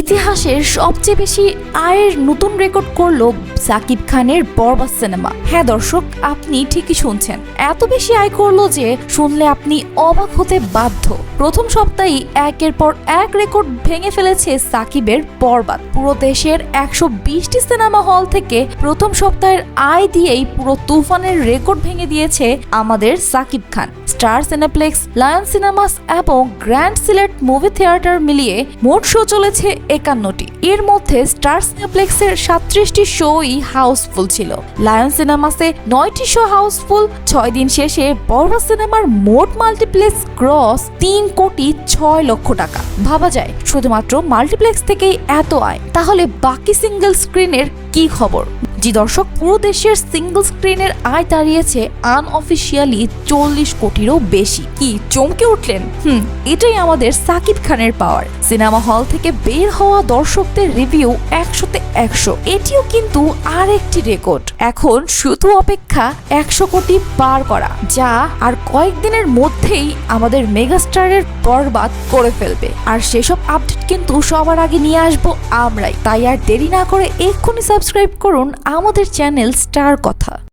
ইতিহাসের সবচেয়ে বেশি আয়ের নতুন রেকর্ড করল সাকিব খানের বরবাদ সিনেমা। হ্যাঁ দর্শক, আপনি ঠিকই শুনছেন। এত বেশি আয় করল যে শুনলে আপনি অবাক হতে বাধ্য। প্রথম সপ্তাহেই একের পর এক রেকর্ড ভেঙে ফেলেছে সাকিবের বরবাদ। পুরো দেশের একশো বিশটি সিনেমা হল থেকে প্রথম সপ্তাহের আয় দিয়েই পুরো তুফানের রেকর্ড ভেঙে দিয়েছে আমাদের Shakib Khan. Star Cineplex, Lion Cinemas এবং গ্র্যান্ড সিলেট মুভি থিয়েটার মিলিয়ে মোট শো চলেছে একান্নটি। এর মধ্যে স্টার সিনেপ্লেক্সের সাতত্রিশটি শোই হাউসফুল ছিল। লায়ন সিনেমাসে নয়টি শো হাউসফুল, ছয় দিন শেষে বড় সিনেমার মোট মাল্টিপ্লেক্স ক্রস তিন কোটি ছয় লক্ষ টাকা। ভাবা যায়, শুধুমাত্র মাল্টিপ্লেক্স থেকেই এত আয়। তাহলে বাকি সিঙ্গেল স্ক্রিনের কি খবর? জি দর্শক, পুরো দেশের সিঙ্গল স্ক্রিনের আয় দাঁড়িয়েছে আনঅফিসিয়ালি চল্লিশ কোটিরও বেশি। কি, চমকে উঠলেন? হুম, এটাই আমাদের সাকিব খানের পাওয়ার সিনেমা হল থেকে বের হওয়া দর্শকদের রিভিউ একশোতে একশো। এটিও কিন্তু আরেকটি রেকর্ড এখন শুধু অপেক্ষা একশো কোটি পার করা, যা আর কয়েকদিনের মধ্যেই আমাদের মেগাস্টারের বরবাদ করে ফেলবে। আর সেসব আপডেট কিন্তু সবার আগে নিয়ে আসব আমরাই। তাই আর দেরি না করে এক্ষুনি সাবস্ক্রাইব করুন আমাদের চ্যানেল স্টার কথা।